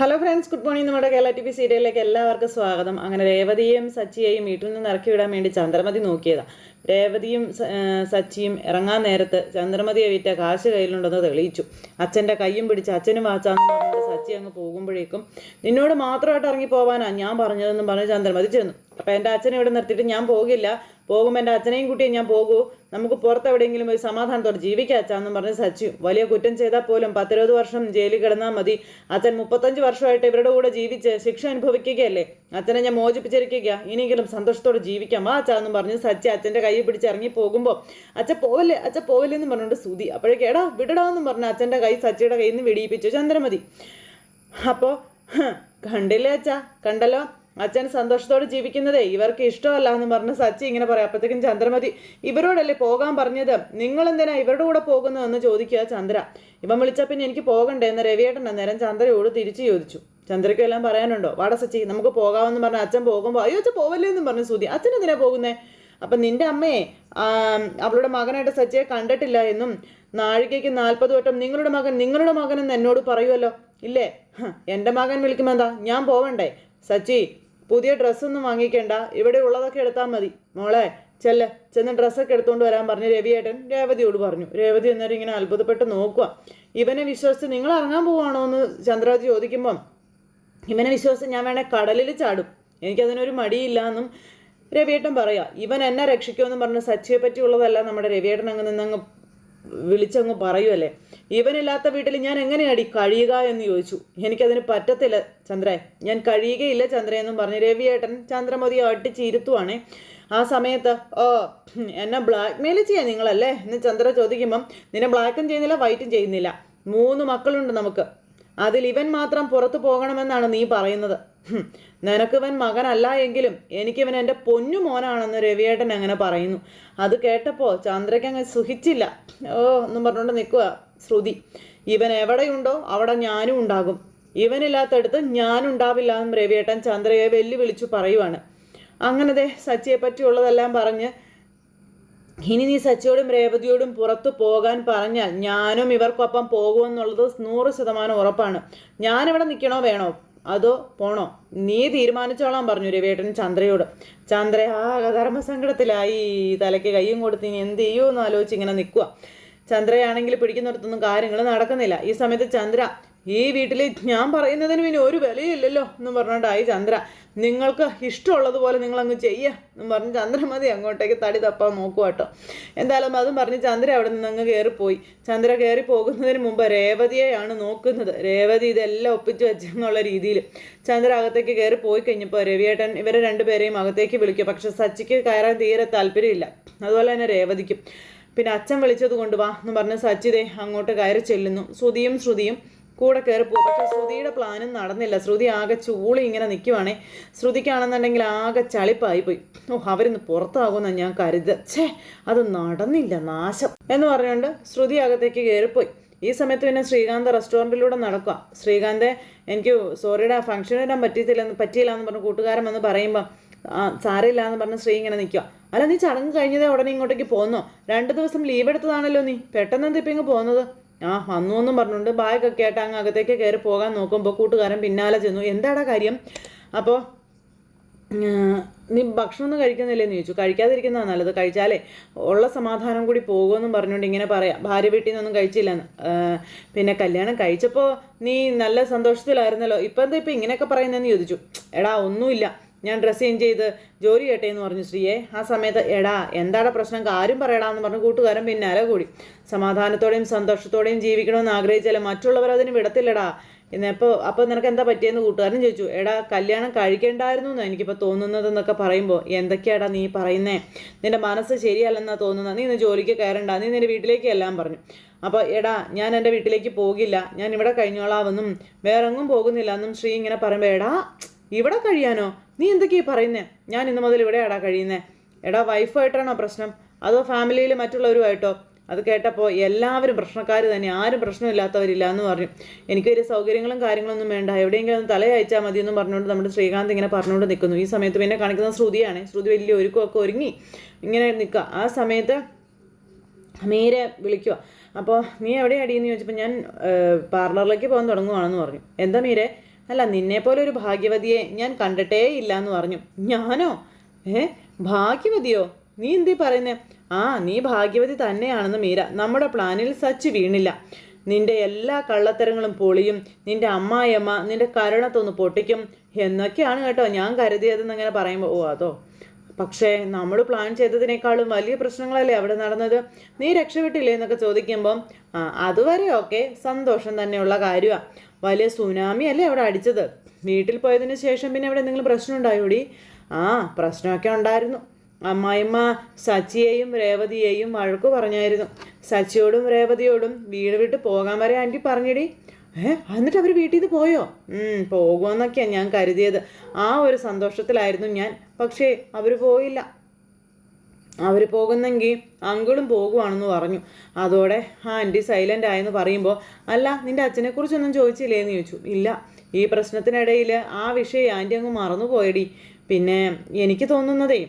Hello friends good morning നമ്മുടെ Kerala T V സീരിയലിലേക്ക് എല്ലാവർക്കും സ്വാഗതം. അങ്ങനെ രേവതിയെയും സച്ചിയെയും വീട്ടിൽ നിന്ന് ഇറക്കി വിടാൻ വേണ്ടി ചന്ദ്രമതി നോക്കിയതാ. രേവതിയും സച്ചിയും ഇറങ്ങാൻ നേരത്ത് ചന്ദ്രമതിയെ വിറ്റ കാശ് കയ്യിലുണ്ടെന്ന് തെളിയിച്ചു. അച്ഛന്റെ കയ്യും പിടിച്ച് അച്ഛനും വാച്ചാന്ന് പറഞ്ഞിട്ട് സച്ചി അങ്ങ് പോകുമ്പോഴേക്കും നിന്നോട് മാത്രമായിട്ട് ഇറങ്ങി പോവാനാണ് ഞാൻ പറഞ്ഞതെന്നും പറഞ്ഞ് ചന്ദ്രമതി ചെന്നു. അപ്പോൾ എന്റെ അച്ഛനെ ഇവിടെ നിർത്തിയിട്ട് ഞാൻ പോകില്ല. പോകുമ്പോൾ എന്റെ അച്ഛനെയും കുട്ടിയും ഞാൻ പോകൂ. നമുക്ക് പുറത്ത് ഒരു സമാധാനത്തോടെ ജീവിക്കാം അച്ഛാന്നും പറഞ്ഞ് സച്ചു വലിയ കുറ്റം ചെയ്താൽ പോലും പത്തിരുപത് വർഷം ജയിലിൽ കിടന്നാൽ മതി. അച്ഛൻ മുപ്പത്തഞ്ച് വർഷമായിട്ട് ഇവരുടെ കൂടെ ജീവിച്ച് ശിക്ഷ അനുഭവിക്കുകയല്ലേ? അച്ഛനെ ഞാൻ മോചിപ്പിച്ചിരിക്കുക ഇനിയെങ്കിലും സന്തോഷത്തോടെ ജീവിക്കാം. വാ അച്ഛാന്നും പറഞ്ഞ് സച്ചി അച്ഛന്റെ കൈ പിടിച്ച് ഇറങ്ങി പോകുമ്പോൾ അച്ഛൻ പോവല്ലേ? അച്ഛൻ പോവില്ലെന്ന് പറഞ്ഞുകൊണ്ട് സുതി. അപ്പോഴേക്ക് എടാ വിടടാന്നും പറഞ്ഞ് അച്ഛന്റെ കൈ സച്ചിയുടെ കയ്യിൽ നിന്ന് വിടിയിപ്പിച്ചു. ചന്ദ്രമതി. അപ്പോൾ കണ്ടില്ലേ അച്ഛാ? കണ്ടല്ലോ? അച്ഛൻ സന്തോഷത്തോടെ ജീവിക്കുന്നതേ ഇവർക്ക് ഇഷ്ടമല്ല എന്ന് പറഞ്ഞ് സച്ചി ഇങ്ങനെ പറയാം. അപ്പോഴത്തേക്കും ചന്ദ്രമതി ഇവരോടല്ലേ പോകാൻ പറഞ്ഞത്? നിങ്ങൾ എന്തിനാ ഇവരുടെ കൂടെ പോകുന്നതെന്ന് ചോദിക്കുക ചന്ദ്ര. ഇവൻ വിളിച്ചാൽ പിന്നെ എനിക്ക് പോകണ്ടേ? എന്ന് രവിയേട്ടൻ അന്നേരം ചന്ദ്രയോട് തിരിച്ചു ചോദിച്ചു. ചന്ദ്രയ്ക്ക് എല്ലാം പറയാനുണ്ടോ? വാട സച്ചി നമുക്ക് പോകാമെന്ന് പറഞ്ഞ് അച്ഛൻ പോകുമ്പോൾ അയ്യോ അച്ഛൻ പോവല്ലേ? എന്ന് പറഞ്ഞു സുതി. അച്ഛൻ എന്തിനാ പോകുന്നേ? അപ്പം നിന്റെ അമ്മയെ അവളുടെ മകനായിട്ട് സച്ചിയെ കണ്ടിട്ടില്ല എന്നും നാഴികയ്ക്ക് നാൽപ്പത് വട്ടം നിങ്ങളുടെ മകൻ നിങ്ങളുടെ മകൻ എന്ന് എന്നോട് പറയുമല്ലോ ഇല്ലേ? എന്റെ മകൻ വിളിക്കുമ്പോൾ എന്താ? ഞാൻ പോവണ്ടേ? സച്ചി പുതിയ ഡ്രസ്സൊന്നും വാങ്ങിക്കേണ്ട. ഇവിടെ ഉള്ളതൊക്കെ എടുത്താൽ മതി. മോളെ ചെല്ല. ചെന്ന് ഡ്രസ്സൊക്കെ എടുത്തുകൊണ്ട് വരാൻ പറഞ്ഞു രവിയേട്ടൻ രേവതിയോട് പറഞ്ഞു. രേവതി എന്നൊരു ഇങ്ങനെ അത്ഭുതപ്പെട്ട് നോക്കുക ഇവനെ വിശ്വസിച്ച് നിങ്ങൾ ഇറങ്ങാൻ പോവാണോ എന്ന് ചന്ദ്രാജി ചോദിക്കുമ്പം ഇവനെ വിശ്വസിച്ച് ഞാൻ വേണേൽ കടലിൽ ചാടും. എനിക്കതിനൊരു മടിയില്ല എന്നും രവിയേട്ടൻ പറയാ. ഇവൻ എന്നെ രക്ഷിക്കുമെന്ന് പറഞ്ഞ് സച്ചിയെ പറ്റിയുള്ളതല്ല നമ്മുടെ രവിയേട്ടൻ അങ്ങ് നിന്നങ്ങ് വിളിച്ചങ്ങ് പറയുമല്ലേ ഇവനില്ലാത്ത വീട്ടിൽ ഞാൻ എങ്ങനെയാടി കഴിയുക എന്ന് ചോദിച്ചു. എനിക്കതിന് പറ്റത്തില്ല ചന്ദ്രേ. ഞാൻ കഴിയുകയില്ല ചന്ദ്ര എന്നും പറഞ്ഞ് രവിയേട്ടൻ ചന്ദ്രമതി അട്ടിച്ചിരുത്തുവാണേ ആ സമയത്ത് ഓ എന്നെ ബ്ലാക്ക് മെയിൽ ചെയ്യാൻ നിങ്ങളല്ലേ? എന്ന് ചന്ദ്ര ചോദിക്കുമ്പം നിന്നെ ബ്ലാക്കും ചെയ്യുന്നില്ല വൈറ്റും ചെയ്യുന്നില്ല. മൂന്ന് മക്കളുണ്ട് നമുക്ക്. അതിൽ ഇവൻ മാത്രം പുറത്തു പോകണമെന്നാണ് നീ പറയുന്നത്. നിനക്കിവൻ മകനല്ല എങ്കിലും എനിക്കിവൻ എന്റെ പൊന്നു മോനാണെന്ന് രവിയേട്ടൻ അങ്ങനെ പറയുന്നു. അത് കേട്ടപ്പോൾ ചന്ദ്രയ്ക്ക് അങ്ങ് സുഖിച്ചില്ല. ഓ എന്നും പറഞ്ഞുകൊണ്ട് നിൽക്കുക ശ്രുതി. ഇവൻ എവിടെയുണ്ടോ അവിടെ ഞാനും ഉണ്ടാകും. ഇവനില്ലാത്തടുത്ത് ഞാനുണ്ടാവില്ല എന്നും രവിയേട്ടൻ ചന്ദ്രയെ വെല്ലുവിളിച്ചു പറയുവാണ്. ദേ സച്ചിയെ പറ്റിയുള്ളതെല്ലാം പറഞ്ഞ് ഇനി നീ സച്ചിയോടും രേവതിയോടും പുറത്തു പോകാൻ പറഞ്ഞാൽ ഞാനും ഇവർക്കൊപ്പം പോകുമെന്നുള്ളത് നൂറ് ശതമാനം ഉറപ്പാണ്. ഞാനിവിടെ നിൽക്കണോ വേണോ? അതോ പോണോ? നീ തീരുമാനിച്ചോളാൻ പറഞ്ഞു രവിയേട്ടൻ ചന്ദ്രയോട്. ചന്ദ്ര ആ ധർമ്മസങ്കടത്തിലായി തലയ്ക്ക് കയ്യും കൊടുത്ത് ഇനി എന്ത് ചെയ്യുമെന്ന് ആലോചിച്ച് ഇങ്ങനെ നിൽക്കുക ചന്ദ്രയാണെങ്കിൽ പിടിക്കുന്നിടത്തൊന്നും കാര്യങ്ങൾ നടക്കുന്നില്ല. ഈ സമയത്ത് ചന്ദ്ര ഈ വീട്ടിൽ ഞാൻ പറയുന്നതിന് പിന്നെ ഒരു വിലയില്ലല്ലോ എന്ന് പറഞ്ഞോണ്ടായി ചന്ദ്ര. നിങ്ങൾക്ക് ഇഷ്ടമുള്ളതുപോലെ നിങ്ങൾ അങ്ങ് ചെയ്യുക എന്ന് പറഞ്ഞ് ചന്ദ്ര മതി അങ്ങോട്ടേക്ക് തടി തപ്പാൻ നോക്കുക കേട്ടോ എന്തായാലും അതും പറഞ്ഞ് ചന്ദ്ര അവിടെ നിന്ന് അങ്ങ് കയറിപ്പോയി ചന്ദ്ര കയറി പോകുന്നതിന് മുമ്പ് രേവതിയെയാണ് നോക്കുന്നത്. രേവതി ഇതെല്ലാം ഒപ്പിച്ച് വെച്ചെന്നുള്ള രീതിയിൽ ചന്ദ്ര അകത്തേക്ക് കയറി പോയി കഴിഞ്ഞപ്പോൾ രവിയേട്ടൻ ഇവരെ രണ്ടുപേരെയും അകത്തേക്ക് വിളിക്കുക പക്ഷെ സച്ചിക്ക് കയറാൻ തീരെ താല്പര്യമില്ല. അതുപോലെ തന്നെ രേവതിക്കും. പിന്നെ അച്ഛൻ വിളിച്ചത് കൊണ്ട് വാ എന്ന് പറഞ്ഞ് സച്ചിതേ അങ്ങോട്ട് കയറി ചെല്ലുന്നു. ശ്രുതിയും ശ്രുതിയും കൂടെ കയറി പോകും പക്ഷെ ശ്രുതിയുടെ പ്ലാനും നടന്നില്ല. ശ്രുതി ആകെ ചൂളി ഇങ്ങനെ നിൽക്കുവാണേ ശ്രുതിക്കാണെന്നുണ്ടെങ്കിൽ ആകെ ചളിപ്പായി പോയി. ഓ അവരിന്ന് പുറത്താകുമെന്ന് ഞാൻ കരുത. ഛേ അത് നടന്നില്ല. നാശം. എന്ന് പറഞ്ഞുകൊണ്ട് ശ്രുതി അകത്തേക്ക് കയറിപ്പോയി ഈ സമയത്ത് പിന്നെ ശ്രീകാന്ത് റെസ്റ്റോറന്റിലൂടെ നടക്കുക ശ്രീകാന്ത് എനിക്ക് സോറിയുടെ ഫംഗ്ഷൻ വരാൻ പറ്റിയിട്ടില്ല പറ്റിയില്ല എന്ന് പറഞ്ഞ് കൂട്ടുകാരൻ വന്ന് പറയുമ്പം ആ സാരമില്ല എന്ന് പറഞ്ഞ് ശ്രീ ഇങ്ങനെ നിൽക്കുക അല്ല നീ ചടങ്ങ് കഴിഞ്ഞതേ ഉടനെ ഇങ്ങോട്ടേക്ക് പോന്നോ? രണ്ട് ദിവസം ലീവ് എടുത്തതാണല്ലോ നീ. പെട്ടെന്ന് എന്താ ഇപ്പം ഇങ്ങ് പോകുന്നത് ആ വന്നു എന്നും പറഞ്ഞുകൊണ്ട് ബാഗൊക്കെ ആയിട്ട് അങ്ങ് അകത്തേക്ക് കയറി പോകാൻ നോക്കുമ്പോൾ കൂട്ടുകാരൻ പിന്നാലെ ചെന്നു. എന്താടാ കാര്യം? അപ്പോൾ നീ ഭക്ഷണമൊന്നും കഴിക്കുന്നില്ലെന്ന് ചോദിച്ചു. കഴിക്കാതിരിക്കുന്നതാണ് നല്ലത്. കഴിച്ചാലേ ഉള്ള സമാധാനം കൂടി പോകുമെന്നും പറഞ്ഞുകൊണ്ട് ഇങ്ങനെ പറയാം. ഭാര്യ വീട്ടിൽ നിന്നൊന്നും കഴിച്ചില്ലെന്ന് പിന്നെ കല്യാണം കഴിച്ചപ്പോൾ നീ നല്ല സന്തോഷത്തിലായിരുന്നല്ലോ. ഇപ്പം എന്താ ഇപ്പം ഇങ്ങനെയൊക്കെ പറയുന്നതെന്ന് ചോദിച്ചു. എടാ ഒന്നുമില്ല. ഞാൻ ഡ്രസ്സ് ചേഞ്ച് ചെയ്ത് ജോലി ചെയ്യട്ടെ എന്ന് പറഞ്ഞു ശ്രീയെ. ആ സമയത്ത് എടാ എന്താണ് പ്രശ്നം? കാര്യം പറയടാന്ന് പറഞ്ഞു കൂട്ടുകാരൻ പിന്നാലെ കൂടി. സമാധാനത്തോടെയും സന്തോഷത്തോടെയും ജീവിക്കണമെന്ന് ആഗ്രഹിച്ചാലും മറ്റുള്ളവർ അതിന് വിടത്തില്ലടാ. ഇന്നിപ്പോൾ അപ്പോൾ നിനക്ക് എന്താ പറ്റിയെന്ന് കൂട്ടുകാരൻ ചോദിച്ചു. എടാ കല്യാണം കഴിക്കേണ്ടായിരുന്നു എന്ന് എനിക്കിപ്പോൾ തോന്നുന്നതെന്നൊക്കെ പറയുമ്പോൾ എന്തൊക്കെയാടാ നീ പറയുന്നേ? നിന്റെ മനസ്സ് ശരിയല്ലെന്നാ തോന്നുന്നത് നീ ഇന്ന് ജോലിക്ക് കയറണ്ട. നീ നിന്റെ വീട്ടിലേക്ക് എല്ലാം പറഞ്ഞു. അപ്പോൾ എടാ ഞാൻ എന്റെ വീട്ടിലേക്ക് പോകില്ല. ഞാൻ ഇവിടെ കഴിഞ്ഞോളാമെന്നും വേറെങ്ങും പോകുന്നില്ല എന്നും ശ്രീ ഇങ്ങനെ പറയുമ്പോൾ എടാ ഇവിടെ കഴിയാനോ? നീ എന്തൊക്കെയാ പറയുന്നേ? ഞാൻ ഇന്ന് മുതൽ ഇവിടെ എടാ കഴിയുന്നേ. എടാ വൈഫായിട്ടാണോ പ്രശ്നം? അതോ ഫാമിലിയിൽ മറ്റുള്ളവരുമായിട്ടോ? അത് കേട്ടപ്പോൾ എല്ലാവരും പ്രശ്നക്കാർ തന്നെ. ആരും പ്രശ്നമില്ലാത്തവരില്ല എന്ന് പറഞ്ഞു. എനിക്ക് വലിയ സൗകര്യങ്ങളും കാര്യങ്ങളൊന്നും വേണ്ട. എവിടെയെങ്കിലും ഒന്ന് തലയച്ചാൽ മതി എന്ന് പറഞ്ഞുകൊണ്ട് നമ്മുടെ ശ്രീകാന്ത് ഇങ്ങനെ പറഞ്ഞുകൊണ്ട് നിൽക്കുന്നു. ഈ സമയത്ത് പിന്നെ കാണിക്കുന്ന ശ്രുതിയാണ്. ശ്രുതി വലിയ ഒരുക്കമൊക്കെ ഒരുങ്ങി ഇങ്ങനെ നിൽക്കുക. ആ സമയത്ത് മീരെ വിളിക്കുക. അപ്പോൾ നീ എവിടെയാടി? ചോദിച്ചപ്പോൾ ഞാൻ പാർലറിലേക്ക് പോകാൻ തുടങ്ങുവാണെന്ന് പറഞ്ഞു. എന്താ മീരെ? അല്ല നിന്നെപ്പോലെ ഒരു ഭാഗ്യവതിയെ ഞാൻ കണ്ടിട്ടേ ഇല്ല എന്ന് പറഞ്ഞു. ഞാനോ? ഏ? ഭാഗ്യവതിയോ? നീ എന്തീ പറയുന്നേ? ആ നീ ഭാഗ്യവതി തന്നെയാണെന്ന് മീര. നമ്മുടെ പ്ലാനിൽ സച്ച് വീണില്ല. നിന്റെ എല്ലാ കള്ളത്തരങ്ങളും പൊളിയും നിന്റെ അമ്മായിയമ്മ നിന്റെ കരുണത്തൊന്ന് പൊട്ടിക്കും എന്നൊക്കെയാണ് കേട്ടോ ഞാൻ കരുതിയതെന്ന് അങ്ങനെ പറയുമ്പോൾ ഓ അതോ? പക്ഷേ നമ്മൾ പ്ലാൻ ചെയ്തതിനേക്കാളും വലിയ പ്രശ്നങ്ങളല്ലേ അവിടെ നടന്നത്? നീ രക്ഷപ്പെട്ടില്ലേ എന്നൊക്കെ ചോദിക്കുമ്പം അതുവരെ ഒക്കെ സന്തോഷം തന്നെയുള്ള കാര്യമാണ് വലിയ സുനാമി അല്ലേ അവിടെ അടിച്ചത്? വീട്ടിൽ പോയതിന് ശേഷം പിന്നെ അവിടെ എന്തെങ്കിലും പ്രശ്നം ഉണ്ടായോടി? ആ പ്രശ്നമൊക്കെ ഉണ്ടായിരുന്നു. അമ്മായിമ്മ സച്ചിയെയും രേവതിയെയും വഴക്ക് പറഞ്ഞായിരുന്നു. സച്ചിയോടും രേവതിയോടും വീട് വിട്ട് പോകാൻ വരെ ആന്റി പറഞ്ഞിടി. ഏ എന്നിട്ട് അവർ വീട്ടിൽ നിന്ന് പോയോ പോകുമെന്നൊക്കെയാണ് ഞാൻ കരുതിയത്. ആ ഒരു സന്തോഷത്തിലായിരുന്നു ഞാൻ. പക്ഷേ അവർ പോയില്ല. അവർ പോകുന്നെങ്കിൽ അങ്കിളും പോകുവാണെന്ന് പറഞ്ഞു. അതോടെ ആന്റി സൈലന്റ് ആയെന്ന് പറയുമ്പോൾ അല്ല നിന്റെ അച്ഛനെക്കുറിച്ചൊന്നും ചോദിച്ചില്ലേ എന്ന് ചോദിച്ചു. ഇല്ല ഈ പ്രശ്നത്തിനിടയിൽ ആ വിഷയം ആന്റി അങ്ങ് മറന്നുപോയടി. പിന്നെ എനിക്ക് തോന്നുന്നതേ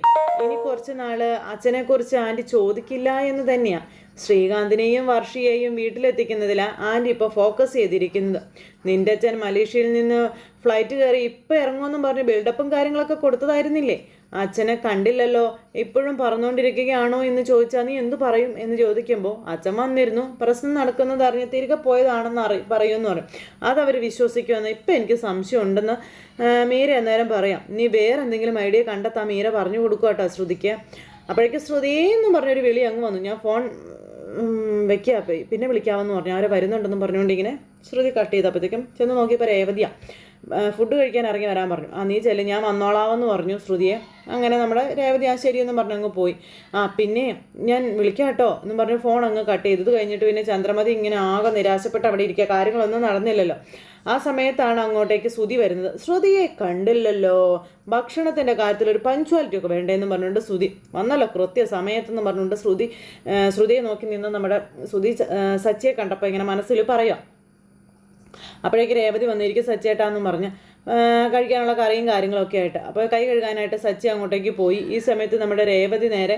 കുറച്ച് നാൾ അച്ഛനെക്കുറിച്ച് ആന്റി ചോദിക്കില്ല എന്ന് തന്നെയാണ് ശ്രീകാന്തിനെയും വർഷിയെയും വീട്ടിലെത്തിക്കുന്നതിലാ ആന്റി ഇപ്പോൾ ഫോക്കസ് ചെയ്തിരിക്കുന്നത്. നിന്റെ അച്ഛൻ മലേഷ്യയിൽ നിന്ന് ഫ്ലൈറ്റ് കയറി ഇപ്പം ഇറങ്ങുമെന്നും പറഞ്ഞ് ബിൽഡപ്പും കാര്യങ്ങളൊക്കെ കൊടുത്തതായിരുന്നില്ലേ? അച്ഛനെ കണ്ടില്ലല്ലോ ഇപ്പോഴും പറന്നുകൊണ്ടിരിക്കുകയാണോ എന്ന് ചോദിച്ചാൽ നീ എന്തു പറയും എന്ന് ചോദിക്കുമ്പോൾ അച്ഛൻ വന്നിരുന്നു പ്രശ്നം നടക്കുന്നത് അറിഞ്ഞ് തിരികെ പോയതാണെന്ന് അറി പറയുമെന്ന് പറയും അതവർ വിശ്വസിക്കുമെന്ന് ഇപ്പം എനിക്ക് സംശയം ഉണ്ടെന്ന് മീര അന്നേരം പറയാം. നീ വേറെ എന്തെങ്കിലും ഐഡിയ കണ്ടെത്താൻ മീര പറഞ്ഞു കൊടുക്കുക കേട്ടോ ശ്രുതിക്ക്. അപ്പോഴേക്കും ശ്രുതി എന്ന് പറഞ്ഞൊരു വിളി അങ്ങ് വന്നു. ഞാൻ ഫോൺ വെക്കുക പിന്നെ വിളിക്കാമെന്ന് പറഞ്ഞു. അവരെ വരുന്നുണ്ടെന്ന് പറഞ്ഞുകൊണ്ട് ഇങ്ങനെ ശ്രുതി കട്ട് ചെയ്തപ്പോഴത്തേക്കും ചെന്ന് നോക്കിയപ്പോൾ രേവതിയ. ഫുഡ് കഴിക്കാൻ ഇറങ്ങി വരാൻ പറഞ്ഞു. ആ നീ ചെല്ല് ഞാൻ വന്നോളാമെന്ന് പറഞ്ഞു ശ്രുതിയെ. അങ്ങനെ നമ്മുടെ രേവതി ആ ശരിയെന്നും പറഞ്ഞു അങ്ങ് പോയി. ആ പിന്നെ ഞാൻ വിളിക്കാം കേട്ടോ എന്നും പറഞ്ഞ് ഫോൺ അങ്ങ് കട്ട് ചെയ്തത് കഴിഞ്ഞിട്ട് പിന്നെ ചന്ദ്രമതി ഇങ്ങനെ ആകെ നിരാശപ്പെട്ട് അവിടെ ഇരിക്കുക. കാര്യങ്ങളൊന്നും നടന്നില്ലല്ലോ. ആ സമയത്താണ് അങ്ങോട്ടേക്ക് ശ്രുതി വരുന്നത്. ശ്രുതിയെ കണ്ടില്ലല്ലോ. ഭക്ഷണത്തിന്റെ കാര്യത്തിൽ ഒരു പഞ്ച്വാലിറ്റി ഒക്കെ വേണ്ടേന്ന് പറഞ്ഞുകൊണ്ട് ശ്രുതി വന്നല്ലോ. കൃത്യ സമയത്തെന്ന് പറഞ്ഞുകൊണ്ട് ശ്രുതി ശ്രുതിയെ നോക്കി നിന്ന് നമ്മുടെ ശ്രുതി സച്ചിയെ കണ്ടപ്പോൾ ഇങ്ങനെ മനസ്സിൽ പറയാം. അപ്പോഴേക്ക് രേവതി വന്നിരിക്കും സച്ചേട്ടാന്നും പറഞ്ഞ് കഴിക്കാനുള്ള കറിയും കാര്യങ്ങളൊക്കെ ആയിട്ട്. അപ്പോൾ കൈ കഴുകാനായിട്ട് സച്ചി അങ്ങോട്ടേക്ക് പോയി. ഈ സമയത്ത് നമ്മുടെ രേവതി നേരെ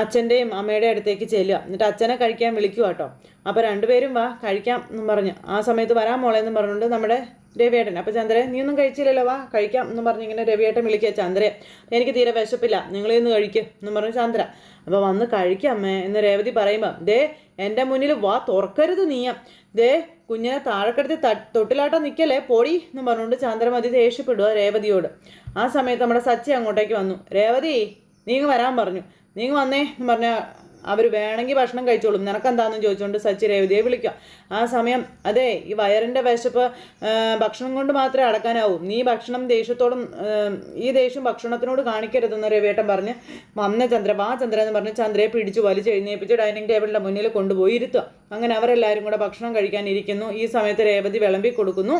അച്ഛന്റെയും അമ്മയുടെ അടുത്തേക്ക് ചെല്ലുക. എന്നിട്ട് അച്ഛനെ കഴിക്കാൻ വിളിക്കുക കേട്ടോ അപ്പോൾ രണ്ടുപേരും വാ കഴിക്കാം എന്നും പറഞ്ഞ്. ആ സമയത്ത് വരാൻ മോളെ എന്നും പറഞ്ഞുകൊണ്ട് നമ്മുടെ രവിയേട്ടൻ അപ്പോൾ ചന്ദ്രൻ നീ ഒന്നും കഴിച്ചില്ലല്ലോ വാ കഴിക്കാം എന്ന് പറഞ്ഞ് ഇങ്ങനെ രവിയേട്ടൻ വിളിക്കുക. ചന്ദ്രൻ എനിക്ക് തീരെ വിശപ്പില്ല. നിങ്ങൾ ഇന്ന് കഴിക്കുക എന്ന് പറഞ്ഞു ചന്ദ്ര. അപ്പോൾ വന്ന് കഴിക്കാം അമ്മേ എന്ന് രേവതി പറയുമ്പോൾ ദേ എന്റെ മുന്നിൽ വാ തുറക്കരുത് നീയ. ദേ കുഞ്ഞിനെ താഴെക്കെടുത്ത് തൊട്ടിലാട്ടം നിൽക്കല്ലേ പൊടി എന്ന് പറഞ്ഞുകൊണ്ട് ചന്ദ്രമതി ദേഷ്യപ്പെടുക രേവതിയോട്. ആ സമയത്ത് നമ്മുടെ സച്ചി അങ്ങോട്ടേക്ക് വന്നു. രേവതി നീങ്ങ് വരാൻ പറഞ്ഞു. നീങ്ങ് വന്നേ എന്ന് പറഞ്ഞ അവർ വേണമെങ്കിൽ ഭക്ഷണം കഴിച്ചോളും. നിനക്കെന്താണെന്ന് ചോദിച്ചുകൊണ്ട് സച്ചി രേവതിയെ വിളിക്കുക ആ സമയം അതെ ഈ വയറിന്റെ വിശപ്പ് ഭക്ഷണം കൊണ്ട് മാത്രമേ അടക്കാനാവൂ. നീ ഭക്ഷണം ദേഷ്യത്തോടും ഈ ദേഷ്യം ഭക്ഷണത്തിനോട് കാണിക്കരുതെന്ന് രവിയേട്ടൻ പറഞ്ഞ് വന്ന ചന്ദ്ര വാ ചന്ദ്ര എന്ന് പറഞ്ഞ് ചന്ദ്രയെ പിടിച്ചു വലിച്ചെഴുന്നേപ്പിച്ച് ഡൈനിങ് ടേബിളിന്റെ മുന്നിൽ കൊണ്ടുപോയി ഇരുത്തുക. അങ്ങനെ അവരെല്ലാവരും കൂടെ ഭക്ഷണം കഴിക്കാനിരിക്കുന്നു ഈ സമയത്ത് രേവതി വിളമ്പി കൊടുക്കുന്നു.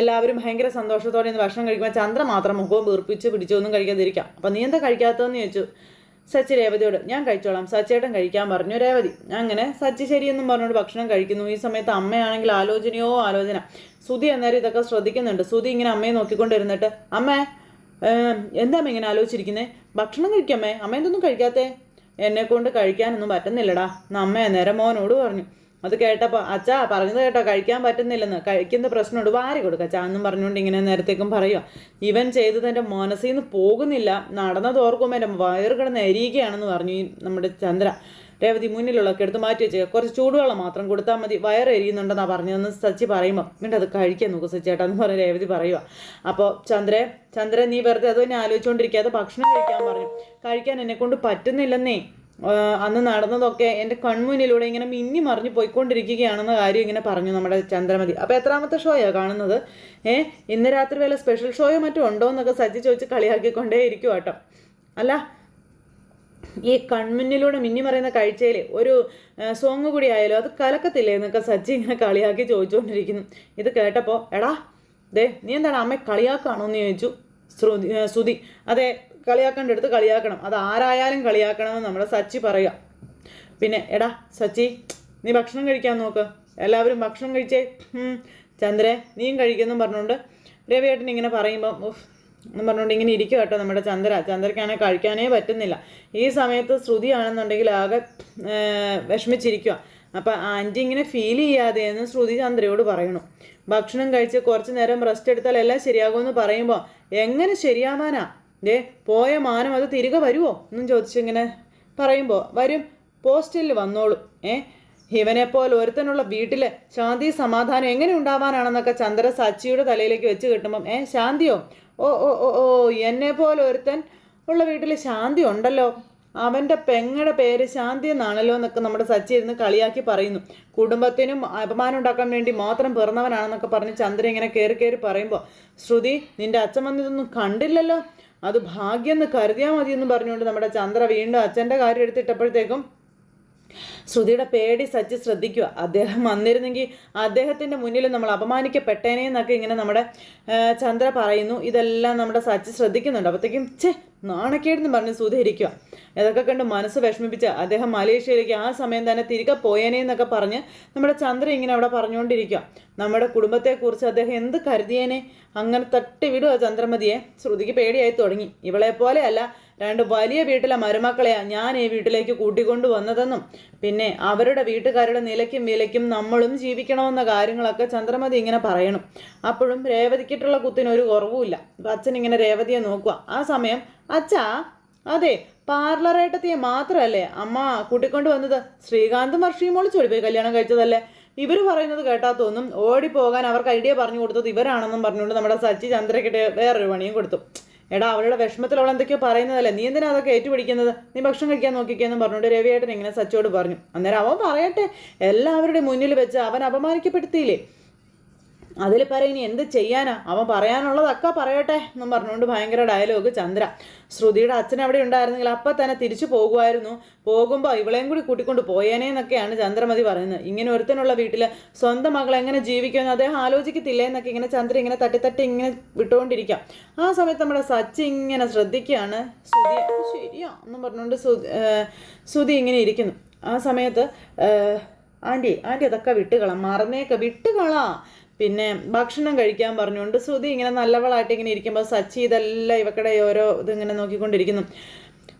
എല്ലാവരും ഭയങ്കര സന്തോഷത്തോടെ ഇന്ന് ഭക്ഷണം കഴിക്കുമ്പോൾ ചന്ദ്ര മാത്രം മുഖവും വീർപ്പിച്ച് പിടിച്ചൊന്നും കഴിക്കാതിരിക്കാം. അപ്പം നീ എന്താ കഴിക്കാത്തതെന്ന് ചോദിച്ചു. സച്ചി രേവതിയോട് ഞാൻ കഴിച്ചോളാം സച്ചേട്ടൻ കഴിക്കാൻ പറഞ്ഞു രേവതി. അങ്ങനെ സച്ചി ശരിയെന്നും പറഞ്ഞുകൊണ്ട് ഭക്ഷണം കഴിക്കുന്നു. ഈ സമയത്ത് അമ്മയാണെങ്കിൽ ആലോചനയോ ആലോചന. സുധി അന്നേരം ഇതൊക്കെ ശ്രദ്ധിക്കുന്നുണ്ട്. സുധി ഇങ്ങനെ അമ്മയെ നോക്കിക്കൊണ്ടിരുന്നിട്ട് അമ്മേ എന്താമ്മ ഇങ്ങനെ ആലോചിച്ചിരിക്കുന്നേ? ഭക്ഷണം കഴിക്കാമേ അമ്മ എന്തൊന്നും കഴിക്കാത്തേ? എന്നെ കൊണ്ട് കഴിക്കാനൊന്നും പറ്റുന്നില്ലടാ. അമ്മ അന്നേരം മോനോട് പറഞ്ഞു അത് കേട്ടപ്പോൾ അച്ഛാ പറഞ്ഞത് കേട്ടോ കഴിക്കാൻ പറ്റുന്നില്ലെന്ന്. കഴിക്കുന്ന പ്രശ്നമുണ്ട്. വാരി കൊടുക്കുക അച്ഛാ. എന്നും പറഞ്ഞുകൊണ്ട് ഇങ്ങനെ നേരത്തേക്കും പറയുക ഇവൻ ചെയ്തത് എന്റെ മനസ്സിൽ നിന്ന് പോകുന്നില്ല. നടന്നത് ഓർക്കുമ്പോൾ എന്റെ വയറ് കിടന്ന് എരിയുകയാണെന്ന് പറഞ്ഞു നമ്മുടെ ചന്ദ്ര. രേവതി മുന്നിലുള്ളതൊക്കെ എടുത്ത് മാറ്റി വെച്ചേക്കുക കുറച്ച് ചൂടുവെള്ളം മാത്രം കൊടുത്താൽ മതി. വയറ് എരിയുന്നുണ്ടെന്നാണ് പറഞ്ഞതെന്ന് സച്ചി പറയുമ്പോൾ എന്നിട്ട് അത് കഴിക്കാൻ നോക്കും സച്ചേട്ടാ എന്ന് പറഞ്ഞ് രേവതി പറയുക അപ്പോൾ ചന്ദ്രൻ ചന്ദ്രൻ നീ വെറുതെ അത് തന്നെ ആലോചിച്ചുകൊണ്ടിരിക്കാതെ ഭക്ഷണം കഴിക്കാൻ പറഞ്ഞു. കഴിക്കാൻ എന്നെ കൊണ്ട് പറ്റുന്നില്ലെന്നേ. അന്ന് നടന്നതൊക്കെ എന്റെ കൺമുന്നിലൂടെ ഇങ്ങനെ മിന്നി മറിഞ്ഞു പോയിക്കൊണ്ടിരിക്കുകയാണെന്ന കാര്യം ഇങ്ങനെ പറഞ്ഞു നമ്മുടെ ചന്ദ്രമതി. അപ്പോൾ എത്രാമത്തെ ഷോയോ കാണുന്നത്? ഏ ഇന്ന് രാത്രി വേല സ്പെഷ്യൽ ഷോയോ മറ്റോ ഉണ്ടോ എന്നൊക്കെ സജ്ജി ചോദിച്ച് കളിയാക്കിക്കൊണ്ടേ ഇരിക്കും കേട്ടോ. അല്ല ഈ കൺമുന്നിലൂടെ മിന്നി മറയുന്ന കാഴ്ചയിൽ ഒരു സോങ് കൂടി ആയാലോ? അത് കലക്കത്തില്ലേ എന്നൊക്കെ സജ്ജി ഇങ്ങനെ കളിയാക്കി ചോദിച്ചുകൊണ്ടിരിക്കുന്നു ഇത് കേട്ടപ്പോൾ എടാ ദേ നീ എന്താണ് അമ്മ കളിയാക്കാണോ എന്ന് ചോദിച്ചു ശ്രുതി സുതി അതെ കളിയാക്കേണ്ട എടുത്ത് കളിയാക്കണം. അത് ആരായാലും കളിയാക്കണമെന്ന് നമ്മുടെ സച്ചി പറയുക പിന്നെ എടാ സച്ചി നീ ഭക്ഷണം കഴിക്കാൻ നോക്ക്. എല്ലാവരും ഭക്ഷണം കഴിച്ചേ. ചന്ദ്രെ നീയും കഴിക്കുന്നു പറഞ്ഞുകൊണ്ട് രവിയേട്ടൻ ഇങ്ങനെ പറയുമ്പോൾ ഉഫ് എന്ന് പറഞ്ഞുകൊണ്ട് ഇങ്ങനെ ഇരിക്കുക കേട്ടോ നമ്മുടെ ചന്ദ്ര. ചന്ദ്രയ്ക്കാണെങ്കിൽ കഴിക്കാനേ പറ്റുന്നില്ല. ഈ സമയത്ത് ശ്രുതി ആണെന്നുണ്ടെങ്കിൽ ആകെ വിഷമിച്ചിരിക്കുക അപ്പം ആന്റി ഇങ്ങനെ ഫീൽ ചെയ്യാതെ എന്ന് ശ്രുതി ചന്ദ്രയോട് പറയണു. ഭക്ഷണം കഴിച്ച് കുറച്ച് നേരം റെസ്റ്റ് എടുത്താൽ എല്ലാം ശരിയാകുമെന്ന് പറയുമ്പോൾ എങ്ങനെ ശരിയാവാനാ? ദേ പോയ മാനം അത് തിരികെ വരുമോ എന്നും ചോദിച്ചിങ്ങനെ പറയുമ്പോൾ വരും. പോസ്റ്റലിൽ വന്നോളും. ഏ? ഇവനെപ്പോലെ ഒരുത്തനുള്ള വീട്ടിൽ ശാന്തി സമാധാനം എങ്ങനെ ഉണ്ടാവാനാണെന്നൊക്കെ ചന്ദ്ര സച്ചിയുടെ തലയിലേക്ക് വെച്ച് കിട്ടുമ്പം ഏ ശാന്തിയോ? ഓ ഓ ഓ ഓ എന്നെ പോലെ ഒരുത്തൻ ഉള്ള വീട്ടിൽ ശാന്തി ഉണ്ടല്ലോ. അവന്റെ പെങ്ങളുടെ പേര് ശാന്തി എന്നാണല്ലോ എന്നൊക്കെ നമ്മുടെ സച്ചി ഇരുന്ന് കളിയാക്കി പറയുന്നു. കുടുംബത്തിനും അപമാനം ഉണ്ടാക്കാൻ വേണ്ടി മാത്രം പിറന്നവനാണെന്നൊക്കെ പറഞ്ഞ് ചന്ദ്ര ഇങ്ങനെ കയറി കയറി പറയുമ്പോൾ ശ്രുതി നിന്റെ അച്ഛൻ വന്നിതൊന്നും കണ്ടില്ലല്ലോ. അത് ഭാഗ്യം എന്ന് കരുതിയാൽ മതിയെന്ന് പറഞ്ഞുകൊണ്ട് നമ്മുടെ ചന്ദ്ര വീണ്ടും അച്ഛന്റെ കാര്യം എടുത്തിട്ടപ്പോഴത്തേക്കും ശ്രുതിയുടെ പേടി സച്ചി ശ്രദ്ധിക്കുക. അദ്ദേഹം വന്നിരുന്നെങ്കിൽ അദ്ദേഹത്തിന്റെ മുന്നിൽ നമ്മൾ അപമാനിക്കപ്പെട്ടേനെ എന്നൊക്കെ ഇങ്ങനെ നമ്മുടെ ചന്ദ്ര പറയുന്നു. ഇതെല്ലാം നമ്മുടെ സച്ചി ശ്രദ്ധിക്കുന്നുണ്ട്. അപ്പോഴത്തേക്കും ഛേ നാണക്കേടെന്ന് പറഞ്ഞ് ശ്രുതി ഇരിക്കുക. ഇതൊക്കെ കണ്ട് മനസ്സ് വിഷമിപ്പിച്ച് അദ്ദേഹം മലേഷ്യയിലേക്ക് ആ സമയം തന്നെ തിരികെ പോയേനെ എന്നൊക്കെ പറഞ്ഞ് നമ്മുടെ ചന്ദ്ര ഇങ്ങനെ അവിടെ പറഞ്ഞുകൊണ്ടിരിക്കുക. നമ്മുടെ കുടുംബത്തെക്കുറിച്ച് അദ്ദേഹം എന്ത് കരുതിയേനെ? അങ്ങനെ തട്ടി വിടുക ചന്ദ്രമതിയെ. ശ്രുതിക്ക് പേടിയായി തുടങ്ങി. ഇവളെ പോലെയല്ല രണ്ട് വലിയ വീട്ടിലെ മരുമക്കളെയാ ഞാൻ ഈ വീട്ടിലേക്ക് കൂട്ടിക്കൊണ്ടു വന്നതെന്നും പിന്നെ അവരുടെ വീട്ടുകാരുടെ നിലയ്ക്കും വിലയ്ക്കും നമ്മളും ജീവിക്കണമെന്ന കാര്യങ്ങളൊക്കെ ചന്ദ്രമതി ഇങ്ങനെ പറയണം. അപ്പോഴും രേവതിക്കിട്ടുള്ള കുത്തിന് ഒരു കുറവുമില്ല. അച്ഛൻ ഇങ്ങനെ രേവതിയെ നോക്കുക ആ സമയം അച്ഛാ അതെ പാർലറേട്ടത്തിയെ മാത്രമല്ലേ അമ്മ കൂട്ടിക്കൊണ്ടു വന്നത്? ശ്രീകാന്തും വർഷയും മോളിച്ചോടി പോയി കല്യാണം കഴിച്ചതല്ലേ? ഇവർ പറയുന്നത് കേട്ടാ തോന്നും ഓടിപ്പോകാൻ അവർക്ക് ഐഡിയ പറഞ്ഞു കൊടുത്തത് ഇവരാണെന്നും പറഞ്ഞുകൊണ്ട് നമ്മുടെ സച്ചി ചന്ദ്രക്കിട്ട് വേറൊരു പണിയും കൊടുത്തു. എടാ അവളുടെ വിഷമത്തിൽ അവൾ എന്തൊക്കെയോ പറയുന്നതല്ലേ? നീ എന്തിനാ അതൊക്കെ ഏറ്റുപിടിക്കുന്നത്? നീ ഭക്ഷണം കഴിക്കാൻ നോക്കിക്കെന്നും പറഞ്ഞുകൊണ്ട് രവിയേട്ടൻ ഇങ്ങനെ സച്ചോട് പറഞ്ഞു. അന്നേരം അവൻ പറയട്ടെ എല്ലാവരുടെയും മുന്നിൽ വെച്ച് അവൻ അപമാനിക്കപ്പെടുത്തിയില്ലേ? അതിൽ പറ ഇനി എന്ത് ചെയ്യാനാ? അവൻ പറയാനുള്ളതൊക്കെ പറയട്ടെ എന്നും പറഞ്ഞുകൊണ്ട് ഭയങ്കര ഡയലോഗ് ചന്ദ്ര. ശ്രുതിയുടെ അച്ഛൻ അവിടെ ഉണ്ടായിരുന്നെങ്കിൽ അപ്പം തന്നെ തിരിച്ചു പോകുമായിരുന്നു. പോകുമ്പോൾ ഇവളെയും കൂടി കൂട്ടിക്കൊണ്ട് പോയേനെ എന്നൊക്കെയാണ് ചന്ദ്രമതി പറയുന്നത്. ഇങ്ങനെ ഒരുത്തനുള്ള വീട്ടിൽ സ്വന്തം മകൾ എങ്ങനെ ജീവിക്കുമെന്ന് അദ്ദേഹം ആലോചിക്കത്തില്ലേ എന്നൊക്കെ ഇങ്ങനെ ചന്ദ്ര ഇങ്ങനെ തട്ടിത്തട്ടി തട്ടി ഇങ്ങനെ വിട്ടുകൊണ്ടിരിക്കാം. ആ സമയത്ത് നമ്മുടെ സച്ചി ഇങ്ങനെ ശ്രദ്ധിക്കുകയാണ്. ശ്രുതി "ഓ, ശരിയാ എന്നും പറഞ്ഞുകൊണ്ട് ശ്രുതി ഇങ്ങനെ ഇരിക്കുന്നു. ആ സമയത്ത് ആന്റി ആന്റി അതൊക്കെ വിട്ടുകളാം. മറന്നേക്ക വിട്ടുകളാ. പിന്നെ ഭക്ഷണം കഴിക്കാൻ പറഞ്ഞുകൊണ്ട് ശ്രുതി ഇങ്ങനെ നല്ലവളായിട്ട് ഇങ്ങനെ ഇരിക്കുമ്പോൾ സച്ചി ഇതെല്ലാം ഇവക്കടെ ഓരോ ഇതിങ്ങനെ നോക്കിക്കൊണ്ടിരിക്കുന്നു.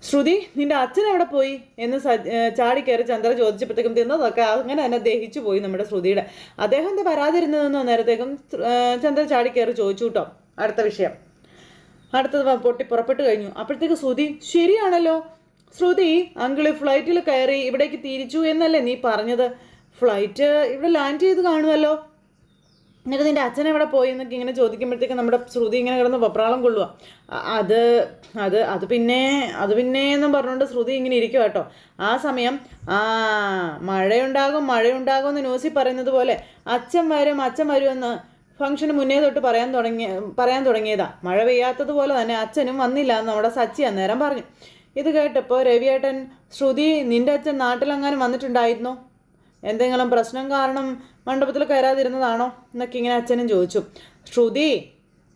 ശ്രുതി നിന്റെ അച്ഛൻ എവിടെ പോയി? എന്ന് ചാടി കയറി ചന്ദ്ര ചോദിച്ചപ്പോഴത്തേക്കും തിന്നതൊക്കെ അങ്ങനെ തന്നെ ദഹിച്ചു പോയി നമ്മുടെ ശ്രുതിയുടെ. അദ്ദേഹം എന്താ വരാതിരുന്നതെന്ന് നേരത്തേക്കും ചന്ദ്ര ചാടി കയറി ചോദിച്ചു കേട്ടോ അടുത്ത വിഷയം. അടുത്തത് പൊട്ടി പുറപ്പെട്ടു കഴിഞ്ഞു. അപ്പോഴത്തേക്ക് ശ്രുതി ശരിയാണല്ലോ. ശ്രുതി അങ്കിൾ ഫ്ലൈറ്റിൽ കയറി ഇവിടേക്ക് തിരിച്ചു എന്നല്ലേ നീ പറഞ്ഞത്? ഫ്ലൈറ്റ് ഇവിടെ ലാൻഡ് ചെയ്ത് കാണുമല്ലോ. എന്നിട്ട് നിന്റെ അച്ഛൻ എവിടെ പോയി എന്നൊക്കെ ഇങ്ങനെ ചോദിക്കുമ്പോഴത്തേക്ക് നമ്മുടെ ശ്രുതി ഇങ്ങനെ കിടന്ന് പപ്രാളം കൊള്ളുക അത് അത് അത് പിന്നെ അത് പിന്നെ എന്നും പറഞ്ഞുകൊണ്ട് ശ്രുതി ഇങ്ങനെ ഇരിക്കുക കേട്ടോ. ആ സമയം ആ മഴയുണ്ടാകും മഴയുണ്ടാകും എന്ന് ന്യൂസിൽ പറയുന്നത് പോലെ അച്ഛൻ വരും അച്ഛൻ വരുമെന്ന് ഫംഗ്ഷന് മുന്നേ തൊട്ട് പറയാൻ തുടങ്ങിയ പറയാൻ തുടങ്ങിയതാ. മഴ പെയ്യാത്തതുപോലെ തന്നെ അച്ഛനും വന്നില്ല എന്ന് നമ്മുടെ സച്ചി അന്നേരം പറഞ്ഞു. ഇത് കേട്ടപ്പോൾ രവിയേട്ടൻ ശ്രുതി നിന്റെ അച്ഛൻ നാട്ടിലെങ്ങാനും വന്നിട്ടുണ്ടായിരുന്നോ? എന്തെങ്കിലും പ്രശ്നം കാരണം മണ്ഡപത്തിൽ കയറാതിരുന്നതാണോ എന്നൊക്കെ ഇങ്ങനെ അച്ഛനും ചോദിച്ചു. ശ്രുതി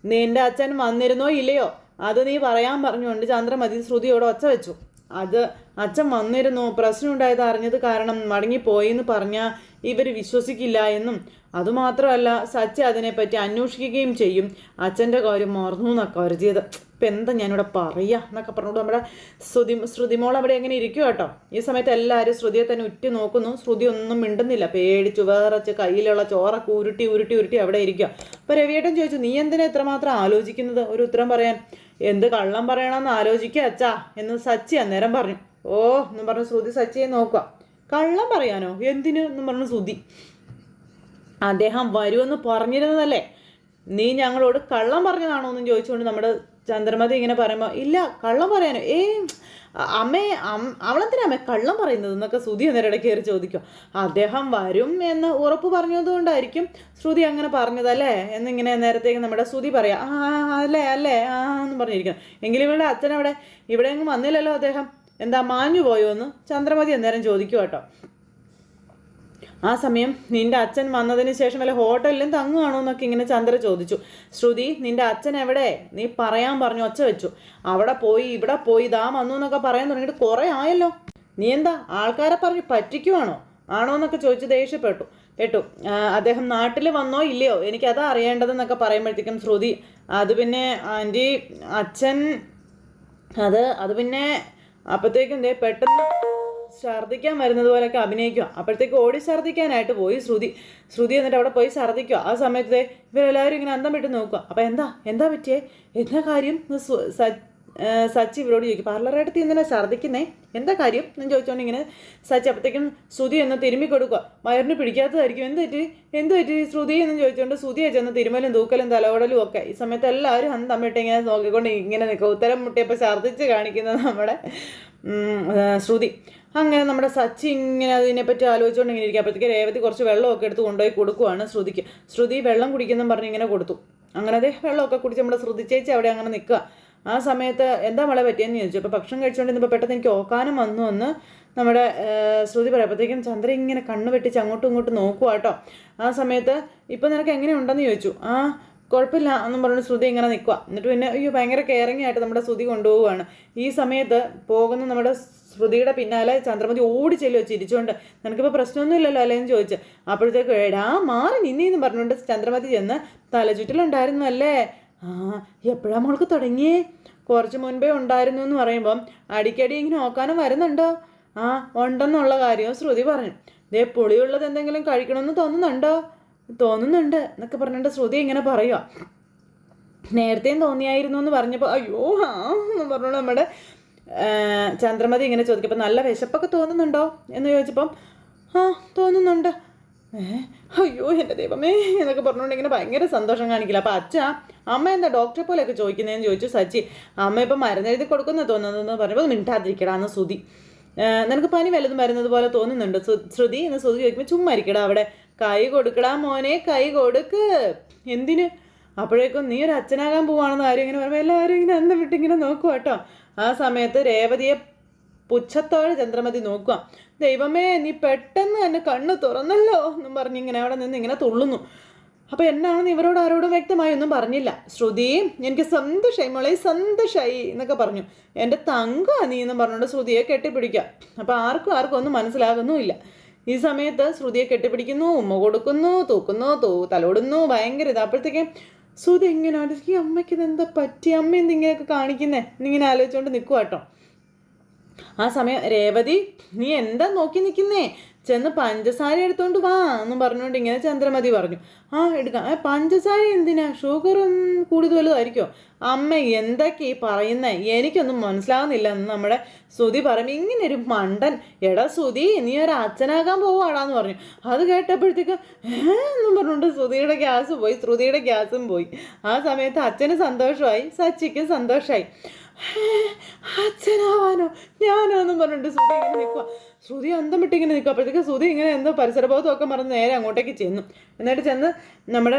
നിന്റെ അച്ഛൻ വന്നിരുന്നോ ഇല്ലയോ? അത് നീ പറയാൻ പറഞ്ഞുകൊണ്ട് ചന്ദ്രമതി ശ്രുതിയോട് ഒച്ച വെച്ചു. അത് അച്ഛൻ വന്നിരുന്നു. പ്രശ്നം ഉണ്ടായത് അറിഞ്ഞത് കാരണം മടങ്ങിപ്പോയി എന്ന് പറഞ്ഞാൽ ഇവർ വിശ്വസിക്കില്ല എന്നും. അതുമാത്രമല്ല സച്ച അതിനെപ്പറ്റി അന്വേഷിക്കുകയും ചെയ്യും. അച്ഛന്റെ കാര്യം മറന്നു എന്നൊക്കെ കരുതിയത്. ഇപ്പം എന്താ ഞാനിവിടെ പറയുക എന്നൊക്കെ പറഞ്ഞുകൊണ്ട് നമ്മുടെ ശ്രുതി ശ്രുതിമോൾ അവിടെ എങ്ങനെ ഇരിക്കും കേട്ടോ? ഈ സമയത്ത് എല്ലാവരും ശ്രുതിയെ തന്നെ ഉറ്റി നോക്കുന്നു. ശ്രുതി ഒന്നും മിണ്ടുന്നില്ല. പേടിച്ചു വേറച്ച് കയ്യിലുള്ള ചോറൊക്കെ ഉരുട്ടി ഉരുട്ടി ഉരുട്ടി അവിടെ ഇരിക്കുക അപ്പോൾ രവിയേട്ടൻ ചോദിച്ചു നീ എന്തിനാ ഇത്രമാത്രം ആലോചിക്കുന്നത്? ഒരു ഉത്തരം പറയാൻ. എന്ത് കള്ളം പറയണമെന്ന് ആലോചിക്കുക അച്ഛാ എന്ന് സച്ചി അന്നേരം പറഞ്ഞു. ഓ എന്ന് പറഞ്ഞു ശ്രുതി സച്ചിയെ നോക്കുക കള്ളം പറയാനോ? എന്തിനു? എന്ന് പറഞ്ഞു ശ്രുതി. അദ്ദേഹം വരുമെന്ന് പറഞ്ഞിരുന്നതല്ലേ? നീ ഞങ്ങളോട് കള്ളം പറഞ്ഞതാണോ? എന്ന് ചോദിച്ചുകൊണ്ട് നമ്മുടെ ചന്ദ്രമതി ഇങ്ങനെ പറയുമ്പോൾ ഇല്ല കള്ളം പറയാനോ? ഏ അമ്മേ അവളെന്തിനാ അമ്മേ കള്ളം പറയുന്നത്? എന്നൊക്കെ ശ്രുതി അന്നേരം കയറി ചോദിക്കും. അദ്ദേഹം വരും എന്ന് ഉറപ്പ് പറഞ്ഞതുകൊണ്ടായിരിക്കും ശ്രുതി അങ്ങനെ പറഞ്ഞതല്ലേ? എന്നിങ്ങനെ നേരത്തേക്ക് നമ്മുടെ ശ്രുതി പറയാം ആ അല്ലേ അല്ലേ ആ എന്ന് പറഞ്ഞിരിക്കണം എങ്കിലും ഇവിടെ അച്ഛനവിടെ ഇവിടെ എങ്ങും വന്നില്ലല്ലോ അദ്ദേഹം? എന്താ മാഞ്ഞു പോയോ എന്ന് ചന്ദ്രമതി അന്നേരം ചോദിക്കും കേട്ടോ ആ സമയം നിന്റെ അച്ഛൻ വന്നതിന് ശേഷം വല്ല ഹോട്ടലിലും തങ്ങുകയാണോ എന്നൊക്കെ ഇങ്ങനെ ചന്ദ്ര ചോദിച്ചു. ശ്രുതി നിന്റെ അച്ഛൻ എവിടെ? നീ പറയാൻ പറഞ്ഞു ഒച്ച വെച്ചു. അവിടെ പോയി ഇവിടെ പോയി ഇതാ വന്നു എന്നൊക്കെ പറയാൻ തുടങ്ങിയിട്ട് കുറേ ആയല്ലോ. നീ എന്താ ആൾക്കാരെ പറഞ്ഞു പറ്റിക്കുവാണോ? ആണോ എന്നൊക്കെ ചോദിച്ച് ദേഷ്യപ്പെട്ടു. കേട്ടു അദ്ദേഹം നാട്ടിൽ വന്നോ ഇല്ലയോ? എനിക്കതാ അറിയേണ്ടതെന്നൊക്കെ പറയുമ്പോഴത്തേക്കും ശ്രുതി അത് പിന്നെ ആന്റി അച്ഛൻ അത് അത് പിന്നെ അപ്പോഴത്തേക്കും ദേ പെട്ടെന്ന് ഛർദ്ദിക്കാൻ വരുന്നത് പോലെയൊക്കെ അഭിനയിക്കുക. അപ്പോഴത്തേക്ക് ഓടി ഛർദ്ദിക്കാനായിട്ട് പോയി ശ്രുതി. ശ്രുതി എന്നിട്ട് അവിടെ പോയി ഛർദ്ദിക്കുക ആ സമയത്ത് ഇവരെല്ലാവരും ഇങ്ങനെ അന്തം വിട്ട് നോക്കുക. അപ്പോൾ എന്താ? എന്താ പറ്റിയേ? എന്താ കാര്യം? സച്ചി ഇവരോട് ചോദിക്കും. പാർലറായിട്ട് എന്തിനാ ഛർദ്ദിക്കുന്നേ എന്താ കാര്യം? എന്ന് ചോദിച്ചോണ്ട് ഇങ്ങനെ സച്ചി അപ്പോഴത്തേക്കും ശ്രുതി എന്ന് തിരുമ്മി കൊടുക്കുക. വയറിന് പിടിക്കാത്തതായിരിക്കും. എന്ത് പറ്റി? എന്ത് പറ്റി ശ്രുതി? എന്ന് ചോദിച്ചുകൊണ്ട് ശ്രുതിയെ ചെന്ന് തിരുമലും തൂക്കലും തലവടലും ഒക്കെ. ഈ സമയത്ത് എല്ലാവരും അന്ന് തമ്മിട്ട് ഇങ്ങനെ നോക്കിക്കൊണ്ട് ഇങ്ങനെ നിൽക്കുക ഉത്തരം മുട്ടിയപ്പോൾ ഛർദ്ദിച്ച് കാണിക്കുന്നത് നമ്മുടെ ശ്രുതി. അങ്ങനെ നമ്മുടെ സച്ചി ഇങ്ങനെ അതിനെപ്പറ്റി ആലോചിച്ചുകൊണ്ട് ഇങ്ങനെ ഇരിക്കുക അപ്പോഴത്തേക്ക് രേവതി കുറച്ച് വെള്ളമൊക്കെ എടുത്ത് കൊണ്ടുപോയി കൊടുക്കുവാണ് ശ്രുതിക്ക്. ശ്രുതി വെള്ളം കുടിക്കുന്നെന്ന് പറഞ്ഞ് ഇങ്ങനെ കൊടുത്തു. അങ്ങനെ അതേ വെള്ളമൊക്കെ കുടിച്ച് നമ്മുടെ ശ്രുതി ചേച്ചി അവിടെ അങ്ങനെ നിൽക്കുക. ആ സമയത്ത് എന്താ മഴ പറ്റിയെന്ന് ചോദിച്ചു. അപ്പോൾ ഭക്ഷണം കഴിച്ചുകൊണ്ടിരുന്നപ്പോൾ പെട്ടെന്ന് എനിക്ക് ഓക്കാനം വന്നു എന്ന് നമ്മുടെ ശ്രുതി പറയപ്പോഴത്തേക്കും ചന്ദ്ര ഇങ്ങനെ കണ്ണു വെട്ടിച്ച് അങ്ങോട്ടും ഇങ്ങോട്ടും നോക്കുക കേട്ടോ. ആ സമയത്ത് ഇപ്പം നിനക്ക് എങ്ങനെയുണ്ടെന്ന് ചോദിച്ചു. ആ കുഴപ്പമില്ല എന്നും പറഞ്ഞ് ശ്രുതി ഇങ്ങനെ നിൽക്കുക എന്നിട്ട് പിന്നെ അയ്യോ ഭയങ്കര കെയറിങ് ആയിട്ട് നമ്മുടെ ശ്രുതി കൊണ്ടുപോവുകയാണ് ഈ സമയത്ത് പോകുന്ന നമ്മുടെ ശ്രുതിയുടെ പിന്നാലെ ചന്ദ്രമതി ഓടി ചെല്ലുവോ ചിരിച്ചുകൊണ്ട് നിനക്കിപ്പോൾ പ്രശ്നമൊന്നുമില്ലല്ലോ അല്ലേ? എന്ന് ചോദിച്ചു. അപ്പോഴത്തേക്ക് എടാ മാറി നിന്നേന്ന് പറഞ്ഞുകൊണ്ട് ചന്ദ്രമതി ചെന്ന് തലചുറ്റലുണ്ടായിരുന്നു അല്ലേ? ആ എപ്പോഴാ മോൾക്ക് തുടങ്ങിയേ? കുറച്ച് മുൻപേ ഉണ്ടായിരുന്നു എന്ന് പറയുമ്പം അടിക്കടി ഇങ്ങനെ നോക്കാനും വരുന്നുണ്ടോ? ആ ഉണ്ടെന്നുള്ള കാര്യവും ശ്രുതി പറഞ്ഞു. ദേ പുളിയുള്ളത് എന്തെങ്കിലും കഴിക്കണമെന്ന് തോന്നുന്നുണ്ടോ? തോന്നുന്നുണ്ട് എന്നൊക്കെ പറഞ്ഞിട്ട് ശ്രുതി ഇങ്ങനെ പറയുക നേരത്തെയും തോന്നിയായിരുന്നു എന്ന് പറഞ്ഞപ്പോൾ അയ്യോ ആ എന്ന് പറഞ്ഞു നമ്മുടെ ചന്ദ്രമതി ഇങ്ങനെ ചോദിക്കപ്പോൾ നല്ല വിശപ്പൊക്കെ തോന്നുന്നുണ്ടോ? എന്ന് ചോദിച്ചപ്പം ആ തോന്നുന്നുണ്ട്. ഏ അയ്യോ എന്റെ ദൈവമേ എന്നൊക്കെ പറഞ്ഞുകൊണ്ട് ഇങ്ങനെ ഭയങ്കര സന്തോഷം കാണിക്കില്ല. അപ്പം അച്ഛ അമ്മ എന്താ ഡോക്ടറെ പോലെയൊക്കെ ചോദിക്കുന്നതെന്ന് ചോദിച്ചു സച്ചി അമ്മ ഇപ്പം മരുന്നെഴുതി കൊടുക്കുന്ന തോന്നുന്നതെന്ന് പറഞ്ഞപ്പോൾ മിണ്ടാതിരിക്കടാന്ന് ശ്രുതി. നിനക്ക് പനി വല്ലതും വരുന്നത് പോലെ തോന്നുന്നുണ്ട്? ശ്രു- ശ്രുതി എന്ന് ശ്രുതി ചോദിക്കുമ്പോൾ ചുമ്മാ ഇരിക്കടാ അവിടെ കൈ കൊടുക്കടാ മോനെ കൈ കൊടുക്ക്. എന്തിന്? അപ്പോഴേക്കും നീ ഒരു അച്ഛനാകാൻ പോവാണെന്ന് ആരും ഇങ്ങനെ പറയുമ്പോൾ എല്ലാവരും ഇങ്ങനെ അന്ന് വിട്ട് ഇങ്ങനെ നോക്കുക കേട്ടോ ആ സമയത്ത് രേവതിയെ പുച്ഛത്തോടെ ചന്ദ്രമതി നോക്കുക. ദൈവമേ നീ പെട്ടെന്ന് എന്നെ കണ്ണ് തുറന്നല്ലോ എന്നും പറഞ്ഞ് ഇങ്ങനെ അവിടെ നിന്ന് ഇങ്ങനെ തുള്ളുന്നു. അപ്പോൾ എന്നാണെന്ന് ഇവരോട് ആരോടും വ്യക്തമായി ഒന്നും പറഞ്ഞില്ല. ശ്രുതി എനിക്ക് സന്തോഷമായി മോളെ സന്തോഷമായി എന്നൊക്കെ പറഞ്ഞു. എന്റെ തങ്ക നീ എന്ന് പറഞ്ഞുകൊണ്ട് ശ്രുതിയെ കെട്ടിപ്പിടിക്കുക. അപ്പോൾ ആർക്കും ആർക്കും ഒന്നും മനസ്സിലാകുന്നുമില്ല. ഈ സമയത്ത് ശ്രുതിയെ കെട്ടിപ്പിടിക്കുന്നു ഉമ്മ കൊടുക്കുന്നു തൂക്കുന്നു തൂ തലോടുന്നു ഭയങ്കര ഇത്. അപ്പോഴത്തേക്കും ശ്രുതി എങ്ങനെ ആലോചിക്കും? ഈ അമ്മയ്ക്ക് ഇതെന്താ പറ്റി അമ്മ എന്തിങ്ങനെയൊക്കെ കാണിക്കുന്നേ? എന്നിങ്ങനെ ആലോചിച്ചുകൊണ്ട് നിൽക്കുക കേട്ടോ ആ സമയം രേവതി നീ എന്താ നോക്കി നിൽക്കുന്നേ ചെന്ന് പഞ്ചസാര എടുത്തോണ്ട് വാ എന്നും പറഞ്ഞുകൊണ്ട് ഇങ്ങനെ ചന്ദ്രമതി പറഞ്ഞു. ആ എടുക്കാം. പഞ്ചസാര എന്തിനാ? ഷുഗർ കൂടുതൽ വലുതായിരിക്കോ അമ്മ എന്തൊക്കെ ഈ പറയുന്നേ? എനിക്കൊന്നും മനസ്സിലാവുന്നില്ല. എന്ന് നമ്മുടെ ശ്രുതി പറയും ഇങ്ങനെ ഒരു മണ്ടൻ. എടാ ശ്രുതി നീ ഒരു അച്ഛനാകാൻ പോവാടാന്ന് പറഞ്ഞു. അത് കേട്ടപ്പോഴത്തേക്ക്? എന്നും പറഞ്ഞുകൊണ്ട് ശ്രുതിയുടെ ഗ്യാസ് പോയി. ശ്രുതിയുടെ ഗ്യാസും പോയി. ആ സമയത്ത് അച്ഛന് സന്തോഷമായി. സച്ചിക്ക് സന്തോഷമായി അച്ഛനാവാനോ? ഞാനോ? എന്നും പറഞ്ഞിട്ട് ശ്രുതി ഇങ്ങനെ നിൽക്കുക ശ്രുതി അന്തം വിട്ടിങ്ങനെ നിൽക്കും. അപ്പോഴത്തേക്ക് ശ്രുതി ഇങ്ങനെ എന്തോ പരിസരബോധമൊക്കെ മറന്ന് നേരെ അങ്ങോട്ടേക്ക് ചെന്നു. എന്നിട്ട് ചെന്ന് നമ്മുടെ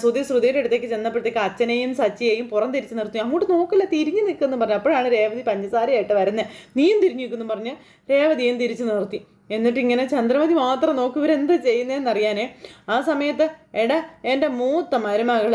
ശ്രുതി ശ്രുതിയുടെ അടുത്തേക്ക് ചെന്നപ്പോഴത്തേക്ക് അച്ഛനെയും സച്ചിയെയും പുറം തിരിച്ച് നിർത്തി. അങ്ങോട്ട് നോക്കില്ല തിരിഞ്ഞ് നിൽക്കുന്നു പറഞ്ഞു. അപ്പോഴാണ് രേവതി പഞ്ചസാരയായിട്ട് വരുന്നത്. നീയും തിരിഞ്ഞു നിൽക്കുന്നു പറഞ്ഞ് രേവതിയും തിരിച്ച് നിർത്തി. എന്നിട്ട് ഇങ്ങനെ ചന്ദ്രമതി മാത്രം നോക്കും ഇവരെന്താ ചെയ്യുന്നതെന്ന് അറിയാനേ ആ സമയത്ത് എടാ എന്റെ മൂത്ത മരുമകൾ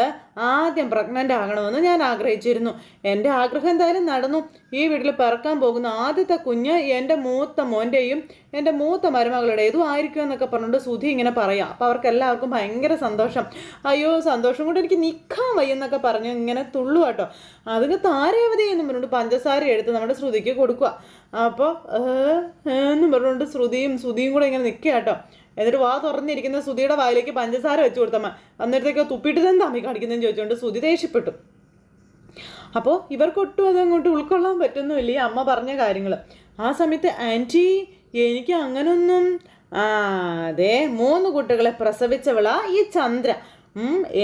ആദ്യം പ്രഗ്നന്റ് ആകണമെന്ന് ഞാൻ ആഗ്രഹിച്ചിരുന്നു. എന്റെ ആഗ്രഹം എന്തായാലും നടന്നു. ഈ വീട്ടിൽ പിറക്കാൻ പോകുന്ന ആദ്യത്തെ കുഞ്ഞ് എന്റെ മൂത്ത മോന്റെയും എന്റെ മൂത്ത മരുമകളുടേതും ആയിരിക്കും എന്നൊക്കെ പറഞ്ഞുകൊണ്ട് സുധി ഇങ്ങനെ പറയാം. അപ്പോൾ അവർക്ക് എല്ലാവർക്കും ഭയങ്കര സന്തോഷം. അയ്യോ സന്തോഷം കൊണ്ട് എനിക്ക് നിൽക്കാൻ വയ്യെന്നൊക്കെ പറഞ്ഞു ഇങ്ങനെ തുള്ളു കേട്ടോ അതിന് താരേവതി എന്നും പറഞ്ഞുകൊണ്ട് പഞ്ചസാര എടുത്ത് നമ്മുടെ ശ്രുതിക്ക് കൊടുക്കുക അപ്പോൾ എന്നും പറഞ്ഞുകൊണ്ട് ശ്രുതിയും ശ്രുതിയും കൂടെ ഇങ്ങനെ നിൽക്കുക കേട്ടോ. എന്നിട്ട് വാ തുറന്നിരിക്കുന്ന ശ്രുതിയുടെ വായിലേക്ക് പഞ്ചസാര വെച്ച് കൊടുത്തമ്മ. അന്നേരത്തേക്ക് തുപ്പിട്ട് തന്നെ അമ്മ കാണിക്കുന്നതെന്ന് ചോദിച്ചുകൊണ്ട് ശ്രുതി ദേഷ്യപ്പെട്ടു. അപ്പോൾ ഇവർക്കൊട്ടും അതങ്ങോട്ട് ഉൾക്കൊള്ളാൻ പറ്റുന്നുമില്ല ഈ അമ്മ പറഞ്ഞ കാര്യങ്ങൾ ആ സമയത്ത് ആന്റി എനിക്ക് അങ്ങനൊന്നും ആ അതെ മൂന്ന് കുട്ടികളെ പ്രസവിച്ചവള ഈ ചന്ദ്ര.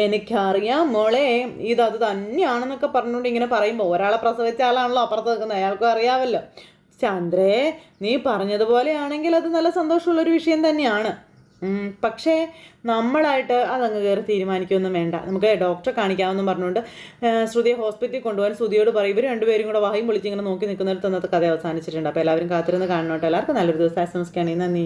എനിക്കറിയാം മോളെ ഇതത് തന്നെയാണെന്നൊക്കെ പറഞ്ഞുകൊണ്ട് ഇങ്ങനെ പറയുമ്പോൾ ഒരാളെ പ്രസവിച്ച ആളാണല്ലോ അപ്പുറത്ത് നിൽക്കുന്നത് അയാൾക്കും അറിയാമല്ലോ ചന്ദ്രേ നീ പറഞ്ഞതുപോലെയാണെങ്കിൽ അത് നല്ല സന്തോഷമുള്ളൊരു വിഷയം തന്നെയാണ്. പക്ഷേ നമ്മളായിട്ട് അതങ്ങ് കയറി തീരുമാനിക്കൊന്നും വേണ്ട. നമുക്ക് ഡോക്ടറെ കാണിക്കാമെന്നും പറഞ്ഞുകൊണ്ട് ശ്രുതിയെ ഹോസ്പിറ്റലിൽ കൊണ്ടുപോകാൻ ശ്രുതിയോട് പറയും. ഇവർ രണ്ടുപേരും കൂടെ വായും വിളിച്ച് ഇങ്ങനെ നോക്കി നിൽക്കുന്നിടത്ത് അന്നത്തെ കഥ അവസാനിച്ചിട്ടുണ്ട്. അപ്പോൾ എല്ലാവരും കാത്തിരുന്ന് കാണണം കേട്ടോ എല്ലാവർക്കും നല്ലൊരു ദിവസം. ആശംസിക്കുകയാണ് നന്ദി.